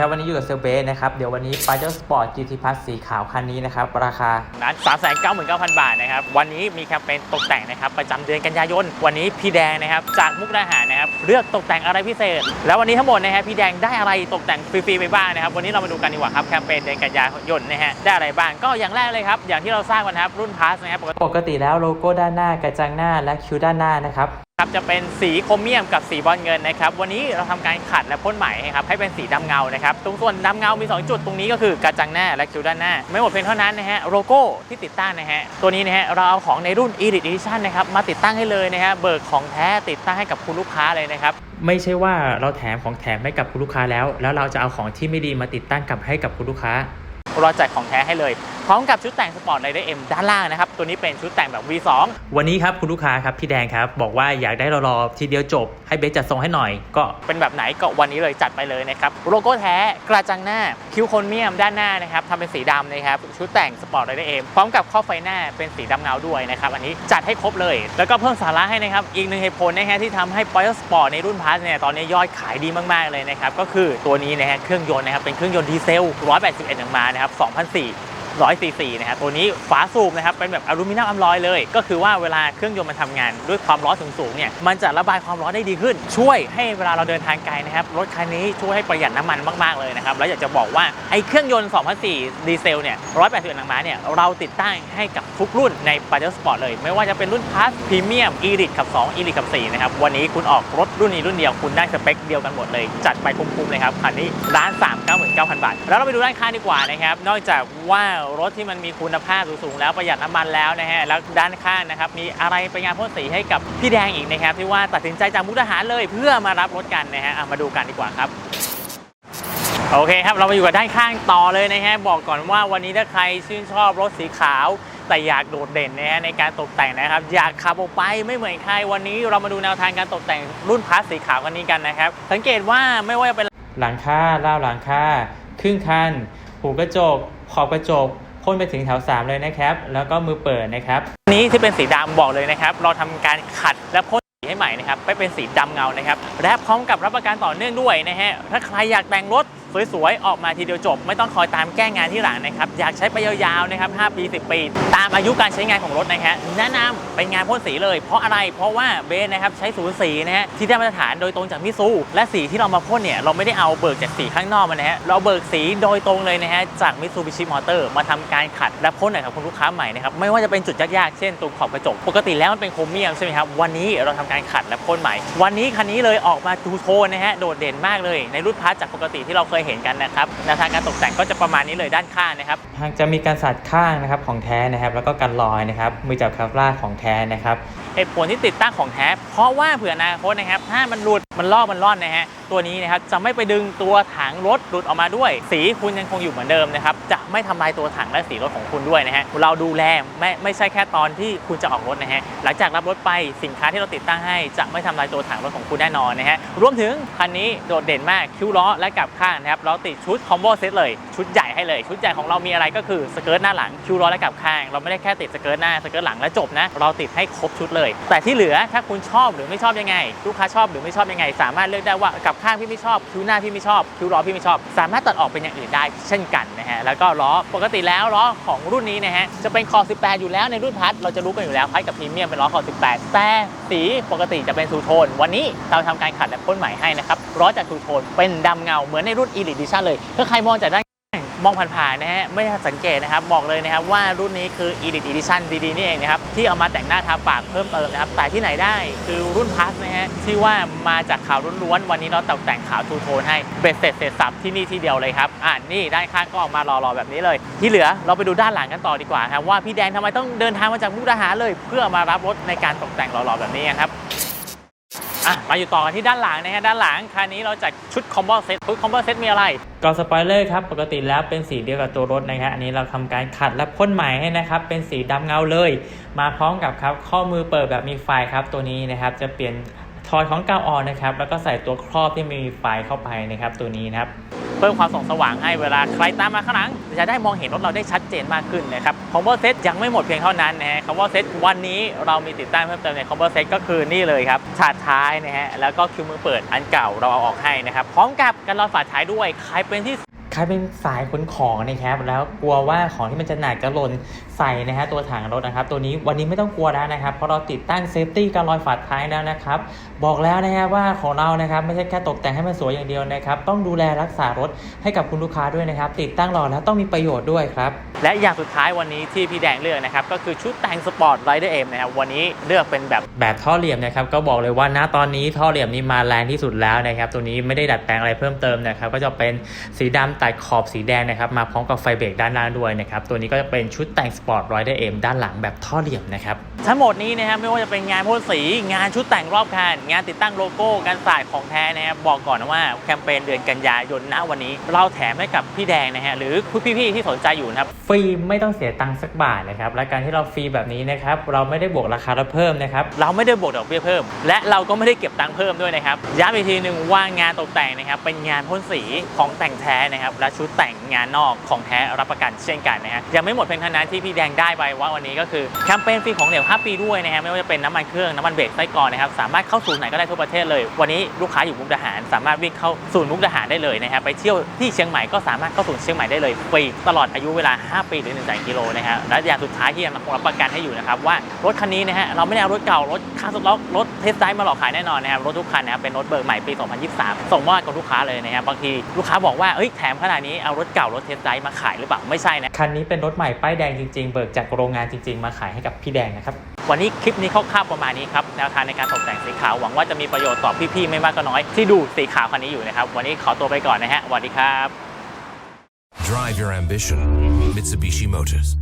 ครับ วันนี้อยู่กับเซลเบสนะครับ เดี๋ยววันนี้ p a j e r Sport GT Plus สีขาวคันนี้นะครับ ราคานั้น399,000บาทนะครับ วันนี้มีแคมเปญตกแต่งนะครับ ประจำเดือนกันยายน วันนี้พี่แดงนะครับ จากมุกดาหารนะครับ เลือกตกแต่งอะไรพิเศษ แล้ววันนี้ทั้งหมดนะฮะพี่แดงได้อะไรตกแต่งฟรีๆไปบ้างนะครับ วันนี้เรามาดูกันดีกว่าครับแคมเปญเดือนกันยายนนะฮะได้อะไรบ้างก็อย่างแรกเลยครับอย่างที่เราทราบกันนะครับรุ่นพาสนะครับปกติปกติแล้วโลโก้ด้านหน้ากระจังหน้าและคิ้วด้านหน้านะครับ ครับจะเป็นสีโครเมียมกับสีบอลเงินนะครับวันนี้เราทำการขัดและพ่นใหม่ให้ครับให้เป็นสีดำเงานะครับตรงส่วนดำเงา มี 2 จุดตรงนี้ก็คือกระจังหน้าและคิ้วด้านหน้า ไม่หมดเพียงเท่านั้นนะฮะโลโก้ที่ติดตั้งนะฮะตัวนี้นะฮะเราเอาของในรุ่น Elite Edition นะครับมาติดตั้งให้เลยนะฮะเบิกของแท้ติดตั้งให้กับคุณลูกค้าเลยนะครับไม่ใช่ว่าเราแถมของแถมให้กับคุณลูกค้าแล้ว แล้วเราจะเอาของที่ไม่ดีมาติดตั้งกลับให้กับคุณลูกค้า ราจัดของแท้ให้เลย พร้อมกับชุดแต่งสปอร์ตไ i เดอร์เอ็มด้านล่างนะครับ ตัวนี้เป็นชุดแต่งแบบ V2 วันนี้ครับคุณลูกค้าครับพี่แดงครับ บอกว่าอยากได้รอๆทีเดียวจบ ให้เบสจัดทรงให้หน่อย ก็เป็นแบบไหนก็วันนี้เลยจัดไปเลยนะครับโลโก้แท้กระจังหน้าคิ้วโครเมียมด้านหน้านะครับทำเป็นสีดำนะครับชุดแต่งสปอร์ตไ i เดอร์เอ็มพร้อมกับข้อไฟหน้าเป็นสีดำเงาด้วยนะครับอันนี้จัดให้ครบเลย แล้วก็เพิ่มสาระให้นะครับอีกหนึ่งเหตุผลนะฮะที่ทำให้ p o y o Sport ในรุ่นพาสเนี่ยตอนนี้ยอดขายดีมากๆเลยนะครับก็คือตัวนี้นะฮะเครื่องยนต์นะครับเป็นเครื่องยนต์ดีเซล181แรงม้านะครับ2004 100ซีซีนะครับตัวนี้ฝาสูบนะครับเป็นแบบอลูมิเนียมอลลอยเลย ก็คือว่าเวลาเครื่องยนต์มันทำงานด้วยความร้อนสูงๆเนี่ยมันจะระบายความร้อนได้ดีขึ้น ช่วยให้เวลาเราเดินทางไกลนะครับรถคันนี้ช่วยให้ประหยัดน้ำมันมากๆเลยนะครับแล้วอยากจะบอกว่าไอ้เครื่องยนต์2004ดีเซลเนี่ย181แรงม้าเนี่ยเราติดตั้งให้กับทุกรุ่นใน p a j e r Sport เลย ไม่ว่าจะเป็นรุ่น Plus Premium Elite กับ2 Elite กับ4นะครับวันนี้คุณออกรถรุ่นนี้รุ่นเดียวคุณได้สเปคเดียวกันหมดเลย จัดไปคุ้มๆเลยครับคันนี้ร้าน3 9 9 0 0 0 บาท แล้วเราไปดูด้านข้างดีกว่านะครับนอกจากว่ารถที่มันมีคุณภาพสูงแล้วประหยัดน้ำมันแล้วนะฮะแล้วด้านข้างนะครับมีอะไรไปงานพ่นสีให้กับพี่แดงอีกนะครับที่ว่าตัดสินใจจากมุกดาหารเลยเพื่อมารับรถกันนะฮะมาดูกันดีกว่าครับโอเคครับ เรามาอยู่กับด้านข้างต่อเลยนะฮะบอกก่อนว่าวันนี้ถ้าใครชื่นชอบรถสีขาว แต่อยากโดดเด่นนะฮะในการตกแต่งนะครับ อยากขับออกไปไม่เหมือนใครวันนี้เรามาดูแนวทางการตกแต่งรุ่นพาสสีขาวกันนี้กันนะครับ สังเกตว่าไม่ว่าจะเป็นหลังคาราวหลังคาครึ่งคันหูกระจก ขอบกระจกพ่นไปถึงแถว 3 เลยนะครับ แล้วก็มือเปิดนะครับนี้ที่เป็นสีดำบอกเลยนะครับ เราทำการขัดและพ่นสีให้ใหม่นะครับไปเป็นสีดำเงานะครับ และพร้อมกับรับประกันต่อเนื่องด้วยนะฮะถ้าใครอยากแต่งรถ สวยๆ ออกมาทีเดียวจบ ไม่ต้องคอยตามแก้งานที่หลังนะครับ อยากใช้ไปยาวๆ นะครับ 5 ปี 10 ปี ตามอายุการใช้งานของรถนะฮะแนะนำเป็นงานพ่นสีเลย เพราะอะไร เพราะว่าเบสนะครับใช้สูตรสีนะฮะที่ได้มาตรฐานโดยตรงจากมิซู และสีที่เรามาพ่นเนี่ยเราไม่ได้เอาเบิกจากสีข้างนอกมานะฮะเราเบิกสีโดยตรงเลยนะฮะจากมิซูบิชิมอเตอร์มาทำการขัดและพ่นให้กับคุณลูกค้าใหม่นะครับไม่ว่าจะเป็นจุดยากๆเช่นตรงขอบกระจกปกติแล้วมันเป็นโครเมียมใช่ไหมครับวันนี้เราทำการขัดและพ่นใหม่ วันนี้คันนี้เลยออกมาทูโทนนะฮะโดดเด่นมากเลยในรุ่นพาร์ทจากปกติที่เราเคยเห็นกันนะครับแนวทางการตกแต่งก็จะประมาณนี้เลยด้านข้างนะครับทางจะมีการสัดข้างนะครับของแท้นะครับ แล้วก็กันรอยนะครับมือจับคาร่าของแท้นะครับเหตุผลที่ติดตั้งของแท้ เพราะว่าเผื่ออนาคตนะครับ ถ้ามันหลุดมันลอกมันร่อนนะฮะตัวนี้นะครับจะไม่ไปดึงตัวถังรถหลุดออกมาด้วย สีคุณยังคงอยู่เหมือนเดิมนะครับจะ ไม่ทำลายตัวถังและสีรถของคุณด้วยนะฮะเราดูแลไม่ไม่ใช่แค่ตอนที่คุณจะออกรถนะฮะหลังจากรับรถไปสินค้าที่เราติดตั้งให้ จะไม่ทำลายตัวถังรถของคุณแน่นอนนะฮะรวมถึงคันนี้โดดเด่นมากคิ้วล้อและกับข้างนะครับเราติดชุดคอมโบเซตเลยชุดใหญ่ให้เลย ชุดใหญ่ของเรามีอะไรก็คือสเกิร์ตหน้าหลังคิ้วล้อและกับข้าง เราไม่ได้แค่ติดสเกิร์ตหน้าสเกิร์ตหลังและจบนะเราติดให้ครบชุดเลย แต่ที่เหลือถ้าคุณชอบหรือไม่ชอบยังไง ลูกค้าชอบหรือไม่ชอบยังไง สามารถเลือกได้ว่ากับข้างพี่ไม่ชอบคิ้วหน้าพี่ไม่ชอบคิ้วล้อพี่ไม่ชอบ สามารถตัดออกเป็นอย่างอื่นได้เช่นกันนะฮะแล้วก็ล้อ ปกติแล้วล้อของรุ่นนี้นะฮะจะเป็นคอ 18 อยู่แล้วในรุ่นพัดเราจะรู้กันอยู่แล้วพัดกับพรีเมียมเป็นล้อคอ 18 แต่สีปกติจะเป็นทูโทน วันนี้เราทำการขัดและพ่นใหม่ให้นะครับล้อจากทูโทนเป็นดำเงาเหมือนในรุ่น Elite Edition เลยถ้าใครมองจากด้าน มองผ่านๆนะฮะไม่ได้สังเกตนะครับบอกเลยนะครับว่ารุ่นนี้คือ Elite Edition ดีๆนี่เองนะครับที่เอามาแต่งหน้าทาปากเพิ่มเติมนะครับแต่ที่ไหนได้คือรุ่นพัสนะฮะที่ว่ามาจากขาวล้วนๆวันนี้เราตกแต่งขาวทูโทนให้เบ็ดเสร็จเสร็จสับที่นี่ที่เดียวเลยครับอ่านี่ด้านข้างก็ออกมารอๆแบบนี้เลย ที่เหลือเราไปดูด้านหลังกันต่อดีกว่าครับว่าพี่แดงทำไมต้องเดินทางมาจากมุกดาหารเลย เพื่อมารับรถในการตกแต่งหล่อๆแบบนี้ครับ อะมาอยู่ต่อกันที่ด้านหลังนะฮะด้านหลังคันนี้เราจัดชุดคอมโบเซตชุดคอมโบเซตมีอะไรกรอสปอยเลอร์ครับปกติแล้วเป็นสีเดียวกับตัวรถนะฮะอันนี้เราทำการขัดและพ่นใหม่ให้นะครับเป็นสีดำเงาเลย มาพร้อมกับครับข้อมือเปิดแบบมีไฟครับตัวนี้นะครับจะเปลี่ยนทอยของเก่าออนนะครับแล้วก็ใส่ตัวครอบที่มีไฟเข้าไปนะครับตัวนี้นะครับ เพิ่มความส่องสว่างให้เวลาใครตามมาข้างหลังจะได้มองเห็นรถเราได้ชัดเจนมากขึ้นนะครับคอมโบเซตยังไม่หมดเพียงเท่านั้นนะฮะคอมโบเซตวันนี้เรามีติดตั้งเพิ่มเติมในคอมโบเซตก็คือนี่เลยครับฉาดท้ายนะฮะแล้วก็คิวมือเปิดอันเก่าเราเอาออกให้นะครับพร้อมกับกันรอนฝาท้ายด้วยใครเป็นที่ ครเป็นสายขนของนะครับแล้วกลัวว่าของที่มันจะหนักจะหล่นใส่นะฮะตัวถังรถนะครับ ตัวนี้วันนี้ไม่ต้องกลัวแล้วนะครับ เพราะเราติดตั้งเซฟตี้การลอยฝาท้ายแล้วนะครับ บอกแล้วนะฮะว่าของเรานะครับไม่ใช่แค่ตกแต่งให้มันสวยอย่างเดียวนะครับ ต้องดูแลรักษารถให้กับคุณลูกค้าด้วยนะครับ ติดตั้งรอแล้วต้องมีประโยชน์ด้วยครับ และอย่างสุดท้ายวันนี้ที่พี่แดงเลือกนะครับก็คือชุดแต่งสปอร์ตไรเดอร์เอ็มนะครับวันนี้เลือกเป็นแบบแบบท่อเหลี่ยมนะครับก็บอกเลยว่าณตอนนี้ท่อเหลี่ยมนี้มาแรงที่สุดแล้วนะครับตัวนี้ไม่ได้ดัดแปลงอะไรเพิ่มเติมนะครับก็จะเป็นสีดำตัดขอบสีแดงนะครับมาพร้อมกับไฟเบรกด้านหน้าด้วยนะครับตัวนี้ก็จะเป็นชุดแต่งสปอร์ตรอยเดอร์เอ็มด้านหลังแบบท่อเหลี่ยมนะครับ ทั้งหมดนี้นะครับไม่ว่าจะเป็นงานพ่นสีงานชุดแต่งรอบคันงานติดตั้งโลโก้การสายของแท้นะครับบอกก่อนนะว่าแคมเปญเดือนกันยายนณวันนี้ เราแถมให้กับพี่แดงนะฮะหรือผู้พี่ๆที่สนใจอยู่นะครับฟรีไม่ต้องเสียตังค์สักบาทนะครับและการที่เราฟรีแบบนี้นะครับเราไม่ได้บวกราคาเราเพิ่มนะครับเราไม่ได้บวกดอกเบี้ยเพิ่ม และเราก็ไม่ได้เก็บตังค์เพิ่มด้วยนะครับย้ำอีกทีหนึ่งว่างานตกแต่งนะครับเป็นงานพ่นสีของแต่งแท้นะครับและชุดแต่งงานนอกของแท้รับประกันเช่นกันนะฮะยังไม่หมดเพียงเท่านั้นที่พี่แดงได้ไปว่าวันนี้ก็คือแคมเปญฟรีของเหลว5 ปีด้วยนะฮะไม่ว่าจะเป็นน้ำมันเครื่องน้ำมันเบรกไส้กรองนะครับสามารถเข้าศูนย์ไหนก็ได้ทั่วประเทศเลย วันนี้ลูกค้าอยู่มุกดาหาร สามารถวิ่งเข้าศูนย์มุกดาหารได้เลยนะครับไปเที่ยวที่เชียงใหม่ก็สามารถเข้าศูนย์เชียงใหม่ได้เลยฟรีตลอดอายุเวลา 5 ปีหรือ1แสนกิโลนะฮะและอย่างสุดท้ายที่ยังคงรับประกันให้อยู่นะครับว่ารถคันนี้นะฮะเราไม่ได้เอารถเก่ารถคาสต็อกรถเทสไดมาหลอกขายแน่นอนนะครับรถทุกคันนะครับเป็นรถเบิกใหม่ปี 2023 ส่งมอบกับลูกค้าเลยนะครับบางทีลูกค้าบอกว่าเอ้ยแถมขนาดนี้เอารถเก่ารถเทสไดมาขายหรือเปล่าไม่ใช่นะคันนี้เป็นรถใหม่ป้ายแดงจริงๆ เบิกจากโรงงานจริง ๆ มาขายให้กับพี่แดงนะครับวันนี้คลิปนี้คร่าวๆประมาณนี้ครับแนวทางในการตกแต่งสีขาวหวังว่าจะมีประโยชน์ต่อพี่ๆไม่มากก็น้อย ที่ดูสีขาวคันนี้อยู่นะครับ วันนี้ขอตัวไปก่อนนะฮะสวัสดีครับ Drive your ambition. Mitsubishi Motors.